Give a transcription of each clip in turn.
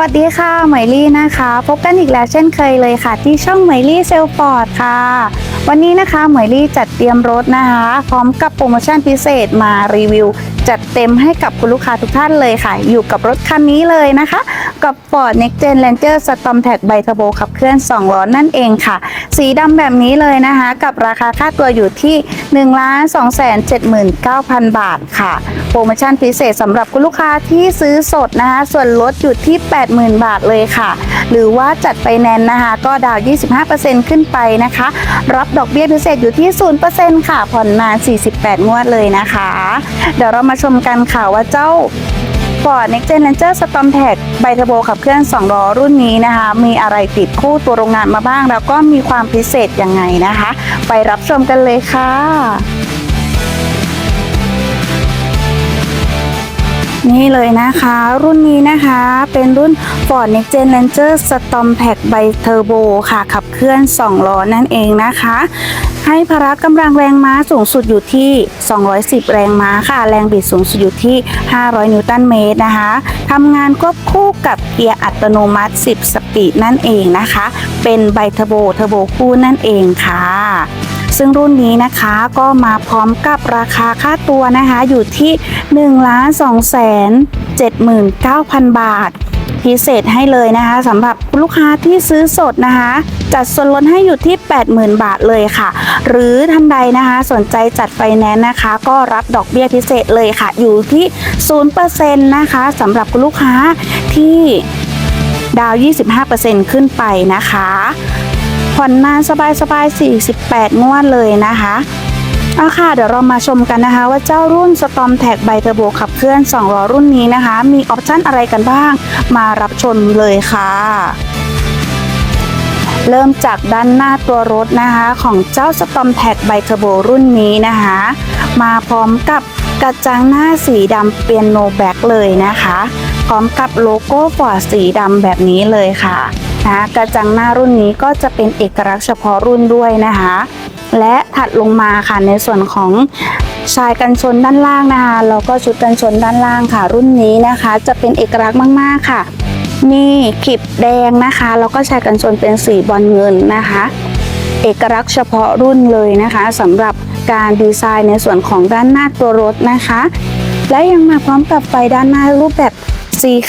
วัสดีค่ะเหมยลี่นะคะ พบกันอีกแล้วเช่นเคยเลยค่ะ ที่ช่องเหมยลี่เซลฟอร์ดค่ะ วันนี้นะคะเหมยลี่จัดเตรียมรถนะคะ พร้อมกับโปรโมชั่นพิเศษมารีวิว จัดเต็มให้กับคุณลูกค้าทุกท่านเลยค่ะ อยู่กับรถคันนี้เลยนะคะ กับ Ford Next Gen Ranger Storm Tag ไบเทอร์โบขับเคลื่อน2ล้อนั่นเองค่ะ สีดำแบบนี้เลยนะคะ กับราคาค่าตัวอยู่ที่ 1 2 7 9 0 0 0 บาทค่ะ โปรโมชั่นพิเศษสำหรับคุณลูกค้าที่ซื้อสดนะคะ ส่วนลดอยู่ที่ 80,000 บาทเลยค่ะ หรือว่าจัดไปแนนนะคะ ก็ดาวน์25%ขึ้นไปนะคะ รับดอกเบี้ยพิเศษอยู่ที่ 0%ค่ะ ผ่อนนาน 48 งวดเลยนะคะ เดี๋ยวเรามาชมกันค่ะว่าเจ้า Ford Next Gen Ranger Storm Tech ไบเทอร์โบขับเคลื่อน2ล้อรุ่นนี้นะคะ มีอะไรติดคู่ตัวโรงงานมาบ้าง แล้วก็มีความพิเศษยังไงนะคะ ไปรับชมกันเลยค่ะ นี่เลยนะคะ รุ่นนี้นะคะเป็นรุ่น Ford Next Gen Ranger Storm Tag by Turbo ค่ะ ขับเคลื่อน 2 ล้อนั่นเองนะคะ ให้พละกำลังแรงม้าสูงสุดอยู่ที่ 210 แรงม้าค่ะ แรงบิดสูงสุดอยู่ที่ 500 นิวตันเมตรนะคะทำงานควบคู่กับเกียร์อัตโนมัติ 10 สปีดนั่นเองนะคะ เป็นไบเทอร์โบเทอร์โบคู่นั่นเองค่ะ ซึ่งรุ่นนี้นะคะก็มาพร้อมกับราคาค่าตัวนะคะอยู่ที่1ล้าน2แสน79,000 บาท พิเศษให้เลยนะคะสำหรับลูกค้าที่ซื้อสดนะคะ จัดส่วนลดให้อยู่ที่ 80,000 บาทเลยค่ะ หรือท่านใดนะคะสนใจจัดไฟแนนซ์นะคะ ก็รับดอกเบี้ยพิเศษเลยค่ะ อยู่ที่0%นะคะสำหรับลูกค้าที่ดาวน์25%ขึ้นไปนะคะ ผ่อนนานสบายๆ48 งวดเลยนะคะเอาค่ะเดี๋ยวเรามาชมกันนะคะ ว่าเจ้ารุ่น Storm Tag ไบเทอร์โบขับเคลื่อน2ล้อรุ่นนี้นะคะ มีออปชั่นอะไรกันบ้าง มารับชมเลยค่ะ เริ่มจากด้านหน้าตัวรถนะคะ ของเจ้า Storm Tag ไบเทอร์โบรุ่นนี้นะคะ มาพร้อมกับกระจังหน้าสีดำเปียโนแบ็กเลยนะคะ พร้อมกับโลโก้ฟอร์ดสีดำแบบนี้เลยค่ะ นะกระจังหน้ารุ่นนี้ก็จะเป็นเอกลักษณ์เฉพาะรุ่นด้วยนะคะ และถัดลงมาค่ะในส่วนของชายกันชนด้านล่างนะคะแล้วก็ชุดกันชนด้านล่างค่ะ รุ่นนี้นะคะ จะเป็นเอกลักษณ์มากๆค่ะ มีขีบแดงนะคะแล้วก็ชายกันชนเป็นสีบอลเงินนะคะ เอกลักษณ์เฉพาะรุ่นเลยนะคะสำหรับการดีไซน์ในส่วนของด้านหน้าตัวรถนะคะ และยังมาพร้อมกับไฟด้านหน้ารูปแบบ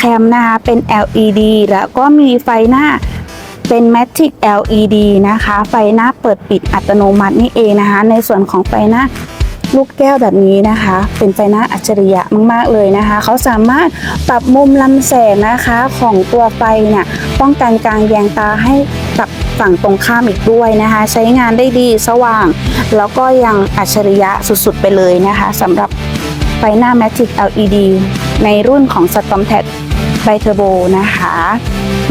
c a m นะคะเป็น LED แล้วก็มีไฟหน้าเป็น Matic LED นะคะ ไฟหน้าเปิดปิดอัตโนมัตินี่เองนะคะ ในส่วนของไฟหน้าลูกแก้วแบบนี้นะคะ เป็นไฟหน้าอัจฉริยะมาก ๆ เลยนะคะ เขาสามารถปรับมุมลำแสงนะคะของตัวไฟเนี่ยป้องกันการแยงตาให้กับฝั่งตรงข้ามอีกด้วยนะคะ ใช้งานได้ดีสว่าง แล้วก็ยังอัจฉริยะสุด ๆ ไปเลยนะคะสำหรับไฟหน้า Magic LED ในรุ่นของ Storm Tag ไบเทอร์โบนะคะ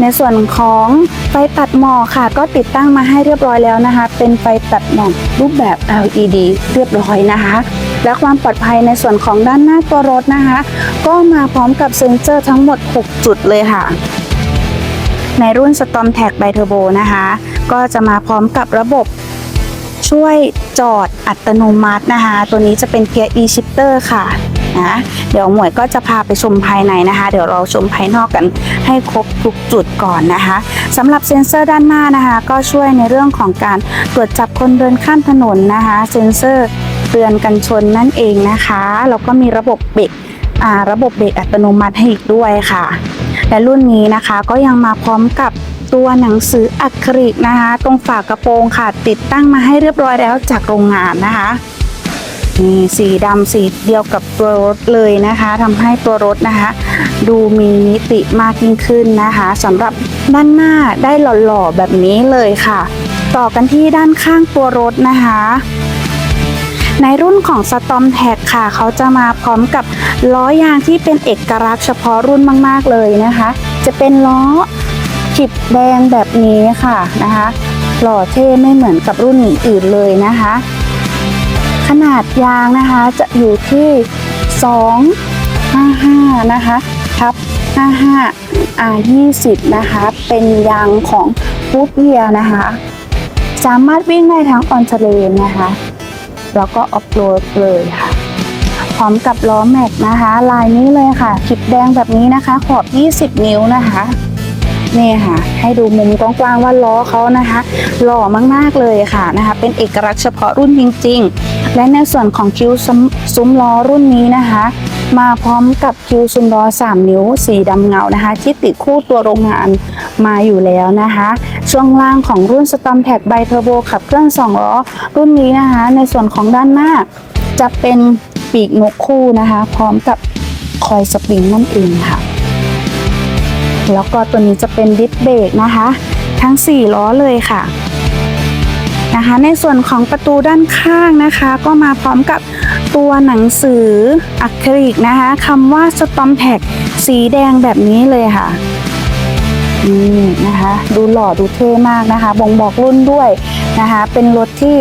ในส่วนของไฟตัดหมอกค่ะ ก็ติดตั้งมาให้เรียบร้อยแล้วนะคะ เป็นไฟตัดหมอกรูปแบบ LED เรียบร้อยนะคะ และความปลอดภัยในส่วนของด้านหน้าตัวรถนะคะ ก็มาพร้อมกับเซ็นเซอร์ทั้งหมด 6 จุดเลยค่ะ ในรุ่น Storm Tag ไบเทอร์โบนะคะ ก็จะมาพร้อมกับระบบช่วยจอดอัตโนมัตินะคะ ตัวนี้จะเป็นเกียร์ e-shifter ค่ะ นะเดี๋ยวหมวยก็จะพาไปชมภายในนะคะ เดี๋ยวเราชมภายนอกกันให้ครบทุกจุดก่อนนะคะสำหรับเซ็นเซอร์ด้านหน้านะคะ ก็ช่วยในเรื่องของการตรวจจับคนเดินข้ามถนนนะคะ เซ็นเซอร์เตือนกันชนนั่นเองนะคะแล้วก็มีระบบเบรกระบบเบรกอัตโนมัติให้อีกด้วยค่ะ และรุ่นนี้นะคะก็ยังมาพร้อมกับตัวหนังสืออะคริกนะคะ ตรงฝากระโปรงค่ะ ติดตั้งมาให้เรียบร้อยแล้วจากโรงงานนะคะ นี่สีดำสีเดียวกับตัวรถเลยนะคะทำให้ตัวรถนะคะ ดูมีมิติมากยิ่งขึ้นนะคะสำหรับด้านหน้าได้หล่อๆแบบนี้เลยค่ะ ต่อกันที่ด้านข้างตัวรถนะคะ ในรุ่นของ Storm Tag ค่ะ เขาจะมาพร้อมกับล้อยางที่เป็นเอกลักษณ์เฉพาะรุ่นมาก ๆเลยนะคะ จะเป็นล้อขีบแดงแบบนี้ค่ะนะคะ หล่อเท่ไม่เหมือนกับรุ่นอื่นเลยนะคะ ขนาดยางนะคะจะอยู่ที่ 255 นะคะทับ 55 R 20 นะคะ เป็นยางของฟูดเวียนะคะ สามารถวิ่งได้ทั้งออนเทเลนนะคะ แล้วก็ออฟโรดเลยค่ะ พร้อมกับล้อแม็กนะคะ ลายนี้เลยค่ะขีดแดงแบบนี้นะคะ ขอบ 20 นิ้วนะคะนี่ค่ะ ให้ดูมุมกว้างๆว่าล้อเขานะคะ หล่อมากๆเลยค่ะนะคะ เป็นเอกลักษณ์เฉพาะรุ่นจริง ๆ และในส่วนของคิ้วซุ้มล้อรุ่นนี้นะคะ มาพร้อมกับคิ้วซุ้มล้อ 3 นิ้ว สีดำเงานะคะ ที่ติดคู่ตัวโรงงานมาอยู่แล้วนะคะ ช่วงล่างของรุ่น Storm t a c ไบเทอร์โบขับเคลื่อน2ล้อรุ่นนี้นะคะ ในส่วนของด้านหน้าจะเป็นปีกนกคู่นะคะ พร้อมกับคอยสปริงนั่นเองค่ะ แล้วก็ตัวนี้จะเป็นดิสเบรกนะคะ ทั้ง 4 ล้อเลยค่ะ นะคะ ในส่วนของประตูด้านข้างนะคะ ก็มาพร้อมกับตัวหนังสืออะคริลิกนะคะคำว่า Storm t a g สีแดงแบบนี้เลยค่ะนี่นะคะ ดูหล่อดูเท่มากนะคะ บ่งบอกรุ่นด้วยนะคะ เป็นรถที่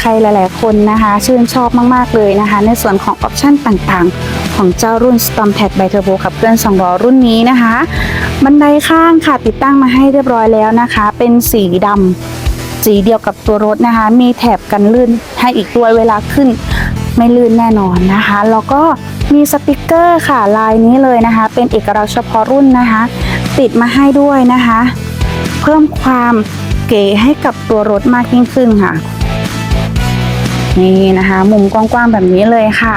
ใครหลาย ๆ คนนะคะ ชื่นชอบมากๆเลยนะคะ ในส่วนของออปชั่นต่างๆ ของเจ้ารุ่น Storm t a g by Turbo ขับเคลื่อน2ล้อรุ่นนี้นะคะ บันไดข้างค่ะติดตั้งมาให้เรียบร้อยแล้วนะคะ เป็นสีดำ สีเดียวกับตัวรถนะคะ มีแถบกันลื่นให้อีกด้วยเวลาขึ้นไม่ลื่นแน่นอนนะคะ แล้วก็มีสติกเกอร์ค่ะลายนี้เลยนะคะ เป็นเอกลักษณ์เฉพาะรุ่นนะคะ ติดมาให้ด้วยนะคะ เพิ่มความเก๋ให้กับตัวรถมากยิ่งขึ้นค่ะ นี่นะคะ มุมกว้างๆแบบนี้เลยค่ะ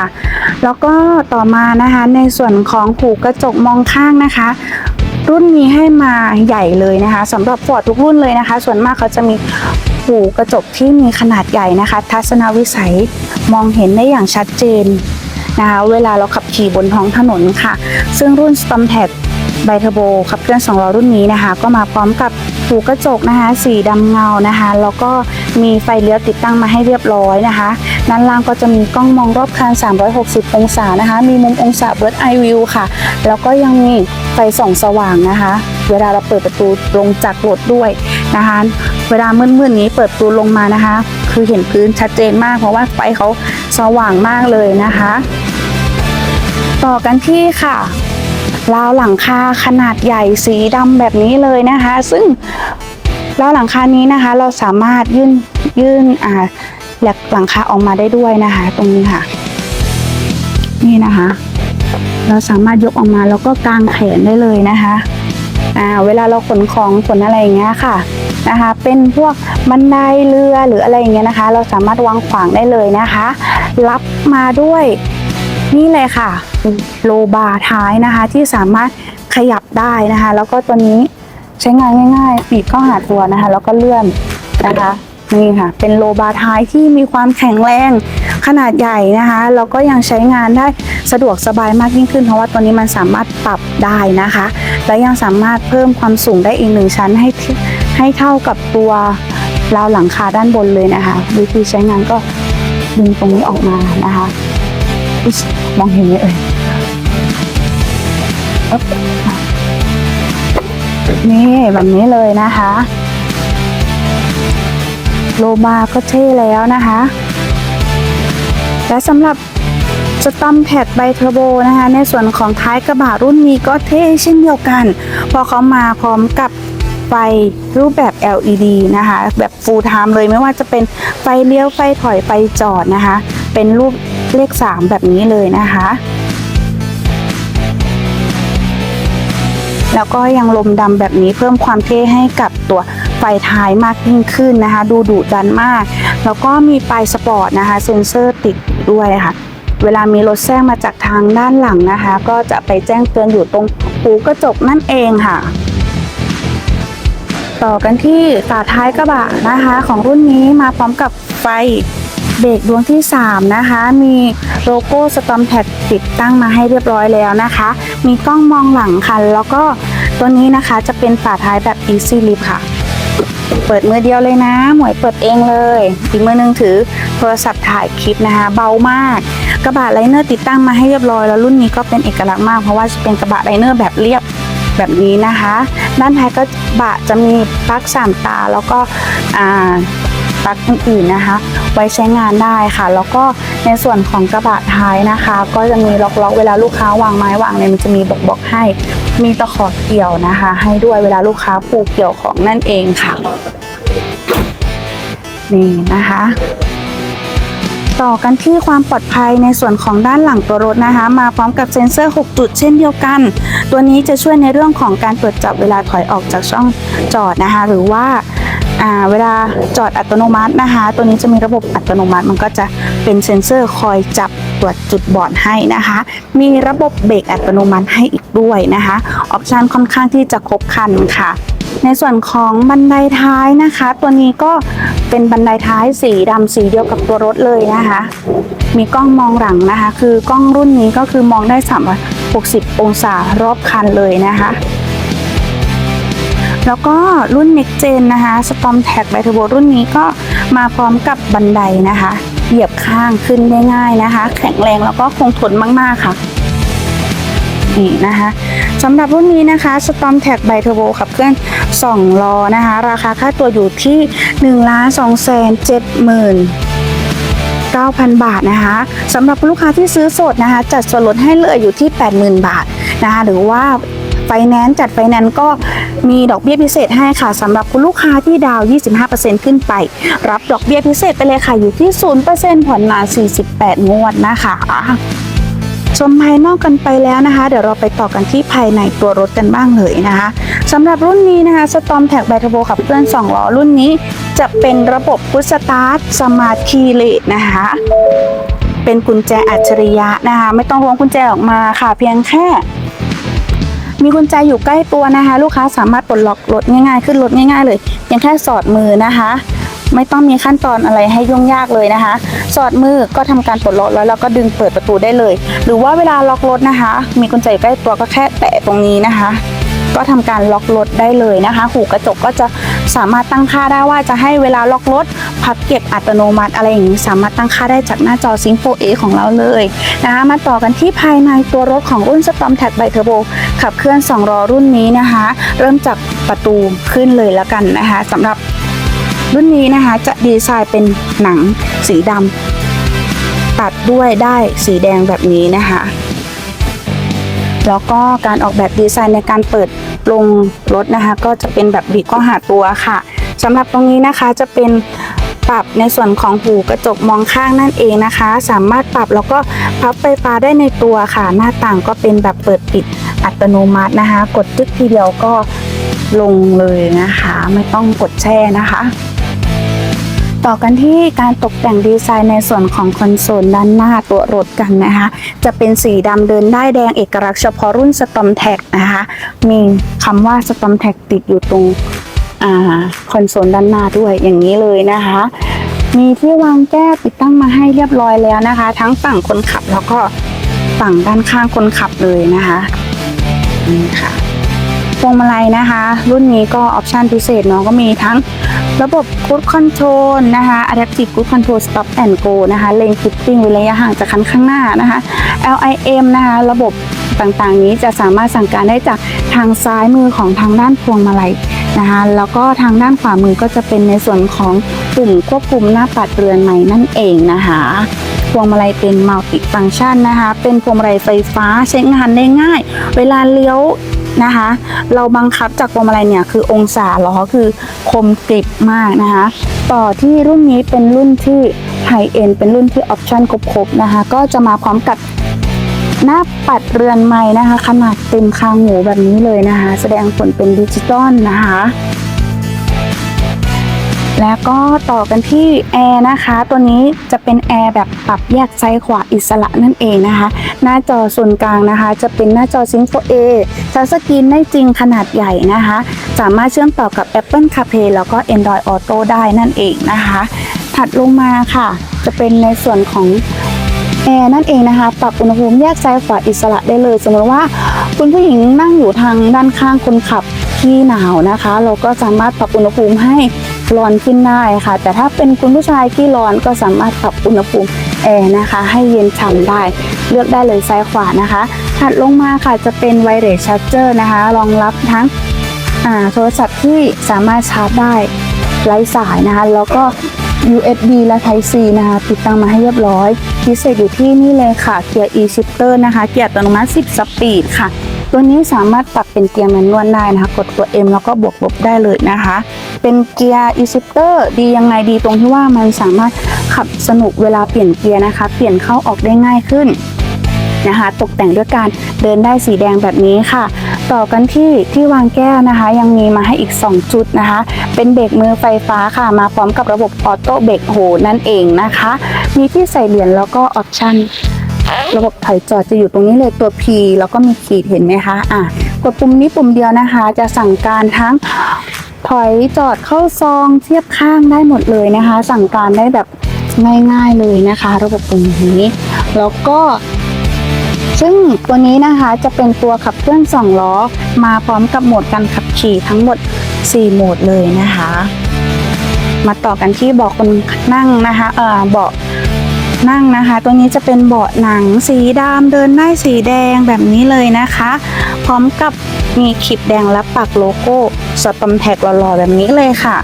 แล้วก็ต่อมานะคะในส่วนของหูกระจกมองข้างนะคะ รุ่นนี้ให้มาใหญ่เลยนะคะสำหรับฟอร์ดทุกรุ่นเลยนะคะ ส่วนมากเขาจะมีหูกระจกที่มีขนาดใหญ่นะคะ ทัศนวิสัยมองเห็นได้อย่างชัดเจนนะคะเวลาเราขับขี่บนท้องถนนค่ะ ซึ่งรุ่น Storm t a g ไบเทอร์โบขับเคลื่อน2ล้อรุ่นนี้นะคะ ก็มาพร้อมกับหูกระจกนะคะ สีดำเงานะคะ แล้วก็ มีไฟเลี้ยวติดตั้งมาให้เรียบร้อยนะคะด้านล่างก็จะมีกล้องมองรอบคัน 360 องศานะคะ มีมุมองศา Bird Eye View ค่ะ แล้วก็ยังมีไฟส่องสว่างนะคะ เวลาเราเปิดประตูลงจากรถด้วยนะคะ เวลามืดๆนี้เปิดประตูลงมานะคะ คือเห็นพื้นชัดเจนมากเพราะว่าไฟเขาสว่างมากเลยนะคะ ต่อกันที่ค่ะราวหลังคาขนาดใหญ่สีดำแบบนี้เลยนะคะ ซึ่ง ราวหลังคานี้นะคะเราสามารถยื่นยื่นอ่าหลกหลังคาออกมาได้ด้วยนะคะ ตรงนี้ค่ะ นี่นะคะ เราสามารถยกออกมาแล้วก็กางแขนได้เลยนะคะอ่าเวลาเราขนของขนอะไรอย่างเงี้ยค่ะนะคะ เป็นพวกบันไดเรือหรืออะไรอย่างเงี้ยนะคะ เราสามารถวางขวางได้เลยนะคะ รับมาด้วยนี่เลยค่ะ โลบาร์ท้ายนะคะที่สามารถขยับได้นะคะ แล้วก็ตัวนี้ ใช้งานง่ายๆปีกเข้าหาตัวนะคะ แล้วก็เลื่อนนะคะนี่ค่ะ เป็นโลบาร์ท้ายที่มีความแข็งแรงขนาดใหญ่นะคะแล้วก็ยังใช้งานได้สะดวกสบายมากยิ่งขึ้น เพราะว่าตัวนี้มันสามารถปรับได้นะคะ และยังสามารถเพิ่มความสูงได้อีกหนึ่งชั้นให้ให้เท่ากับตัวราวหลังคาด้านบนเลยนะคะ วิธีใช้งานก็ดึงตรงนี้ออกมานะคะมองเห็นไหมเอ่ยอ๊บ นี่แบบนี้เลยนะคะ โลบาก็เท่แล้วนะคะ และสำหรับสตอมแพดไบเทอร์โบนะคะ ในส่วนของท้ายกระบะรุ่นนี้ก็เท่เช่นเดียวกัน พอเขามาพร้อมกับไฟรูปแบบ LED นะคะ แบบ full time เลยไม่ว่าจะเป็นไฟเลี้ยวไฟถอยไฟจอดนะคะ เป็นรูปเลข 3 แบบนี้เลยนะคะ แล้วก็ยังลมดำแบบนี้เพิ่มความเท่ให้กับตัวไฟท้ายมากยิ่งขึ้นนะคะ ดูดุดันมาก แล้วก็มีปลายสปอร์ตนะคะ เซ็นเซอร์ติดด้วยค่ะ เวลามีรถแซงมาจากทางด้านหลังนะคะ ก็จะไปแจ้งเตือนอยู่ตรงหูกระจกนั่นเองค่ะต่อกันที่ฝาท้ายกระบะนะคะ ของรุ่นนี้มาพร้อมกับไฟ เบรกดวงที่ 3 นะคะ มีโลโก้ Storm t a g ติดตั้งมาให้เรียบร้อยแล้วนะคะ มีกล้องมองหลังค่ะ แล้วก็ตัวนี้นะคะจะเป็นฝาท้ายแบบ Easy Lift ค่ะ เปิดมือเดียวเลยนะ หมวยเปิดเองเลย อีกมือหนึงถือโทรศัพท์ถ่ายคลิปนะคะ เบามาก กระบะไลเนอร์ติดตั้งมาให้เรียบร้อยแล้วรุ่นนี้ก็เป็นเอกลักษณ์มากเพราะว่าจะเป็นกระบะไลเนอร์แบบเรียบแบบนี้นะคะ ด้านท้ายกระบะจะมีปลั๊กสามตาแล้วก็อ่า ลั๊กอื่นๆนะคะ ไว้ใช้งานได้ค่ะ แล้วก็ในส่วนของกระบะท้ายนะคะ ก็จะมีล็อกๆ เวลาลูกค้าวางไม้วางเนี่ยมันจะมีบอกบอกๆให้ มีตะขอเกี่ยวนะคะ ให้ด้วยเวลาลูกค้าผูกเกี่ยวของนั่นเองค่ะนี่นะคะต่อกันที่ความปลอดภัยในส่วนของด้านหลังตัวรถนะคะ มาพร้อมกับเซ็นเซอร์ 6 จุดเช่นเดียวกัน ตัวนี้จะช่วยในเรื่องของการตรวจจับเวลาถอยออกจากช่องจอดนะคะ หรือว่า อ่าเวลาจอดอัตโนมัตินะคะ ตัวนี้จะมีระบบอัตโนมัติมันก็จะเป็นเซ็นเซอร์คอยจับตรวจจุดบอดให้นะคะ มีระบบเบรกอัตโนมัติให้อีกด้วยนะคะออปชันค่อนข้างที่จะครบคันค่ะ ในส่วนของบันไดท้ายนะคะ ตัวนี้ก็เป็นบันไดท้ายสีดำสีเดียวกับตัวรถเลยนะคะ มีกล้องมองหลังนะคะ คือกล้องรุ่นนี้ก็คือมองได้ 360 องศารอบคันเลยนะคะ แล้วก็รุ่น Next Gen นะคะ Storm Tag b y Turbo รุ่นนี้ก็มาพร้อมกับบันไดนะคะ เหยียบข้างขึ้นได้ง่ายนะคะ แข็งแรงแล้วก็คงทนมาก ๆ ค่ะนี่นะคะสำหรับรุ่นนี้นะคะ Storm Tag by Turbo ขับเคลื่อน2ล้อนะคะ ราคาค่าตัวอยู่ที่ 1 2 7 0 0 0 9,000 บาทนะคะสำหรับลูกค้าที่ซื้อสดนะคะ จัดส่วนลดให้เลืออยู่ที่ 80,000 บาทนะคะหรือว่า ไฟแนนซ์จัดไฟแนนซ์ก็มีดอกเบี้ยพิเศษให้ค่ะสำหรับคุณลูกค้าที่ดาว 25%ขึ้นไป รับดอกเบี้ยพิเศษไปเลยค่ะอยู่ที่ 0%ผ่อนนาน 48 งวดนะคะชมภายนอกกันไปแล้วนะคะ เดี๋ยวเราไปต่อกันที่ภายในตัวรถกันบ้างเลยนะคะสำหรับรุ่นนี้นะคะ Storm Tag b y Turbo ขับเคลื่อน2ล้อรุ่นนี้ จะเป็นระบบพุชสตาร์ทสมาร์ทคีเลตนะคะเป็นกุญแจอัจฉริยะนะคะ ไม่ต้องล้วงกุญแจออกมาค่ะ เพียงแค่ มีกุญแจอยู่ใกล้ตัวนะคะ ลูกค้าสามารถปลดล็อกรถง่ายๆ ขึ้นรถง่าย ๆ เลยเพียงแค่สอดมือนะคะ ไม่ต้องมีขั้นตอนอะไรให้ยุ่งยากเลยนะคะ สอดมือก็ทำการปลดล็อกแล้วเราก็ดึงเปิดประตูได้เลย หรือว่าเวลาล็อกรถนะคะ มีกุญแจอยู่ใกล้ตัวก็แค่แตะตรงนี้นะคะ ก็ทำการล็อกรถได้เลยนะคะ หูกระจกก็จะสามารถตั้งค่าได้ว่าจะให้เวลาล็อกรถพับเก็บอัตโนมัติอะไรอย่างนี้สามารถตั้งค่าได้จากหน้าจอ Sync 4A ของเราเลยนะคะมาต่อกันที่ภายในตัวรถของรุ่น Storm Tag by Turbo ขับเคลื่อน2ล้อรุ่นนี้นะคะ เริ่มจากประตูขึ้นเลยแล้วกันนะคะสำหรับรุ่นนี้นะคะจะดีไซน์เป็นหนังสีดำตัดด้วยได้สีแดงแบบนี้นะคะ แล้วก็การออกแบบดีไซน์ในการเปิดลงรถนะคะ ก็จะเป็นแบบบิดข้อหาตัวค่ะสำหรับตรงนี้นะคะจะเป็นปรับในส่วนของหูกระจกมองข้างนั่นเองนะคะ สามารถปรับแล้วก็พับไฟฟ้าได้ในตัวค่ะ หน้าต่างก็เป็นแบบเปิดปิดอัตโนมัตินะคะ กดจึ๊กทีเดียวก็ลงเลยนะคะ ไม่ต้องกดแช่นะคะ ต่อกันที่การตกแต่งดีไซน์ในส่วนของคอนโซลด้านหน้าตัวรถกันนะคะ จะเป็นสีดำเดินได้แดงเอกลักษณ์เฉพาะรุ่น Storm Tag นะคะ มีคำว่า Storm Tag ติดอยู่ตรงอคอนโซลด้านหน้าด้วยอย่างนี้เลยนะคะ มีที่วางแก้วติดตั้งมาให้เรียบร้อยแล้วนะคะ ทั้งฝั่งคนขับแล้วก็ฝั่งด้านข้างคนขับเลยนะคะนี่ค่ะพวงมาลัยนะคะ รุ่นนี้ก็ออปชันพิเศษเนาะก็มีทั้ง ระบบ Cruise Control นะคะ Adaptive Cruise Control Stop and Go นะคะ Lane Keeping เว้นระยะห่างจากคันข้างหน้านะคะ LIM นะคะระบบต่างๆ นี้จะสามารถสั่งการได้จากทางซ้ายมือของทางด้านพวงมาลัยนะคะแล้วก็ทางด้านขวามือก็จะเป็นในส่วนของปุ่มควบคุมหน้าปัดเรือนใหม่นั่นเองนะคะพวงมาลัยเป็นมัลติฟัง c t ชันนะคะ เป็นพวงมาลัยไฟฟ้าใช้งานได้ง่าย เวลาเลี้ยว นะคะ เราบังคับจากพวงมาลัยเนี่ยคือองศาล้อคือคมกริบมากนะคะ ต่อที่รุ่นนี้เป็นรุ่นที่ไฮเอ็นเป็นรุ่นที่ออปชั่นครบๆนะคะ ก็จะมาพร้อมกับหน้าปัดเรือนไม้นะคะ ขนาดเต็มคางหูแบบนี้เลยนะคะ แสดงผลเป็นดิจิตอลนะคะ แล้วก็ต่อกันที่แอร์นะคะ ตัวนี้จะเป็นแอร์แบบปรับแยกซ้ายขวาอิสระนั่นเองนะคะ หน้าจอส่วนกลางนะคะ จะเป็นหน้าจอ Sync 4A ทัชสกรีนได้จริงขนาดใหญ่นะคะ สามารถเชื่อมต่อกับ Apple CarPlay แล้วก็ Android Auto ได้นั่นเองนะคะ ถัดลงมาค่ะ จะเป็นในส่วนของแอร์นั่นเองนะคะ ปรับอุณหภูมิแยกซ้ายขวาอิสระได้เลย สมมติว่าคุณผู้หญิงนั่งอยู่ทางด้านข้างคนขับที่หนาวนะคะ เราก็สามารถปรับอุณหภูมิให้ ร้อนขึ้นได้ค่ะ แต่ถ้าเป็นคุณผู้ชายที่ร้อนก็สามารถปรับอุณหภูมิแอร์นะคะ ให้เย็นฉ่ำได้ เลือกได้เลยซ้ายขวานะคะถัดลงมาค่ะจะเป็นไวเลสชาร์จเจอร์นะคะรองรับทั้งโทรศัพท์ที่สามารถชาร์จได้ไร้สายนะคะ แล้วก็ USB และ Type C นะคะ ติดตั้งมาให้เรียบร้อย พิเศษอยู่ที่นี่เลยค่ะ เกียร์ e-shifter นะคะ เกียร์อัตโนมัติ 10 สปีดค่ะ ตัวนี้สามารถปรับเป็นเกียร์แมนนวลได้นะคะ กดตัว M แล้วก็บวกลบได้เลยนะคะ เป็นเกียร์ e-shifter ดียังไงดีตรงที่ว่ามันสามารถขับสนุกเวลาเปลี่ยนเกียร์นะคะ เปลี่ยนเข้าออกได้ง่ายขึ้นนะคะตกแต่งด้วยการเดินได้สีแดงแบบนี้ค่ะ ต่อกันที่ที่วางแก้วนะคะ ยังมีมาให้อีก 2 จุดนะคะ เป็นเบรกมือไฟฟ้าค่ะ มาพร้อมกับระบบออโต้เบรกโฮนั่นเองนะคะ มีที่ใส่เหรียญแล้วก็ออปชั่น ระบบถอยจอดจะอยู่ตรงนี้เลยตัว P แล้วก็มีขีดเห็นไหมคะอะกดปุ่มนี้ปุ่มเดียวนะคะ จะสั่งการทั้งถอยจอดเข้าซองเทียบข้างได้หมดเลยนะคะ สั่งการได้แบบง่ายๆเลยนะคะ ระบบปุ่มนี้ แล้วก็ซึ่งตัวนี้นะคะจะเป็นตัวขับเคลื่อน 2 ล้อ มาพร้อมกับโหมดการขับขี่ทั้งหมด 4 โหมดเลยนะคะ มาต่อกันที่เบาะคนนั่งนะคะเอ่อเบาะ นั่งนะคะ ตัวนี้จะเป็นเบาะหนังสีดำเดินได้สีแดงแบบนี้เลยนะคะ พร้อมกับมีขีดแดงและปักโลโก้สตอมแท็กหล่อๆแบบนี้เลยค่ะ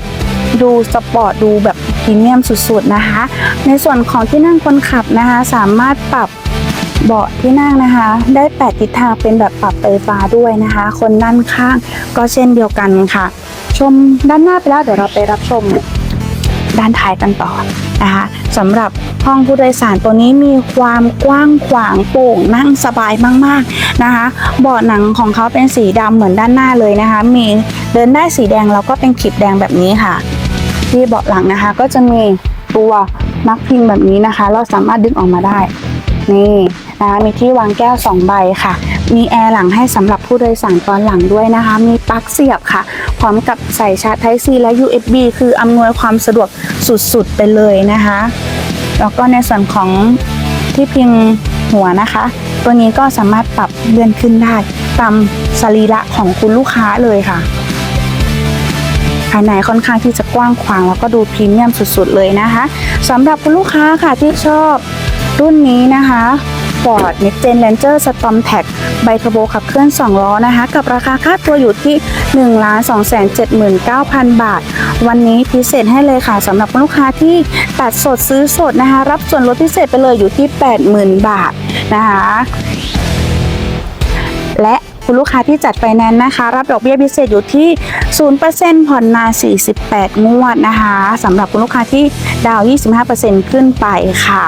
ดูสปอร์ตดูแบบพรีเมียมสุดๆนะคะ ในส่วนของที่นั่งคนขับนะคะ สามารถปรับเบาะที่นั่งนะคะ ได้8ทิศทางเป็นแบบปรับไฟฟ้าด้วยนะคะ คนนั่นข้างก็เช่นเดียวกันค่ะ ชมด้านหน้าไปแล้วเดี๋ยวเราไปรับชม ด้านท้ายกันต่อนะคะสำหรับห้องผู้โดยสารตัวนี้มีความกว้างขวางโปร่งนั่งสบายมากๆนะคะเบาะหนังของเขาเป็นสีดำเหมือนด้านหน้าเลยนะคะ มีเดินได้สีแดงแล้วก็เป็นขีดแดงแบบนี้ค่ะ ที่เบาะหลังนะคะก็จะมีตัวนักพิงแบบนี้นะคะ เราสามารถดึงออกมาได้นี่นะคะมีที่วางแก้ว 2 ใบค่ะ มีแอร์หลังให้สำหรับผู้โดยสารตอนหลังด้วยนะคะ มีปลั๊กเสียบค่ะ ร้อมกับใส่ชาร์จ Type C และ USB คืออำนวยความสะดวกสุดๆไปเลยนะคะ แล้วก็ในส่วนของที่พิงหัวนะคะ ตัวนี้ก็สามารถปรับเลื่อนขึ้นได้ ตามสรีระของคุณลูกค้าเลยค่ะภายในค่อนข้างที่จะกว้างขวางแล้วก็ดูพรีเมียมสุดๆเลยนะคะสำหรับคุณลูกค้าค่ะที่ชอบรุ่นนี้นะคะ Ford n e x t Gen Ranger Storm Tag ไบเทอร์โบขับเคลื่อน 2 ล้อนะคะ กับราคาค่าตัวอยู่ที่ 1 2 7 9 0 0 0บาท วันนี้พิเศษให้เลยค่ะสำหรับคุณลูกค้าที่ตัดสดซื้อสดนะคะ รับส่วนลดพิเศษไปเลยอยู่ที่ 80,000 บาทนะคะ และคุณลูกค้าที่จัดไฟแนนซ์นะคะ รับดอกเบี้ยพิเศษอยู่ที่ 0%ผ่อนนาน 48 งวดนะคะสำหรับคุณลูกค้าที่ดาวน์25%ขึ้นไปค่ะ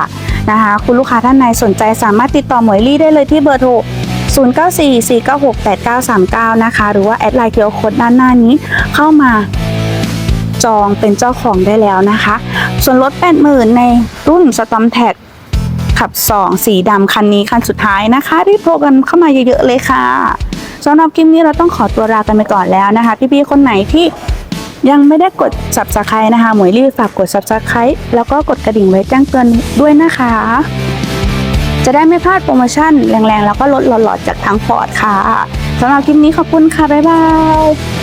นะคะ คุณลูกค้าท่านใดสนใจสามารถติดต่อหมวยลี่ได้เลยที่เบอร์โทร 0944968939 นะคะ หรือว่าแอดไลน์เคียวโคดด้านหน้านี้เข้ามาจองเป็นเจ้าของได้แล้วนะคะ ส่วนลด80,000 ในรุ่น Storm Tag ขับ 2 สีดำคันนี้คันสุดท้ายนะคะรีบโทรกันเข้ามาเยอะๆเลยค่ะสำหรับคลิปนี้เราต้องขอตัวลากันไปก่อนแล้วนะคะ พี่ๆคนไหนที่ ยังไม่ได้กด subscribe นะคะ หมวยรีบฝากกด subscribe แล้วก็กดกระดิ่งไว้แจ้งเตือนด้วยนะคะ จะได้ไม่พลาดโปรโมชั่นแรงๆ แล้วก็ลดหลอดๆจากทางพอร์ตค่ะสำหรับคลิปนี้ขอบคุณค่ะ บ๊ายบาย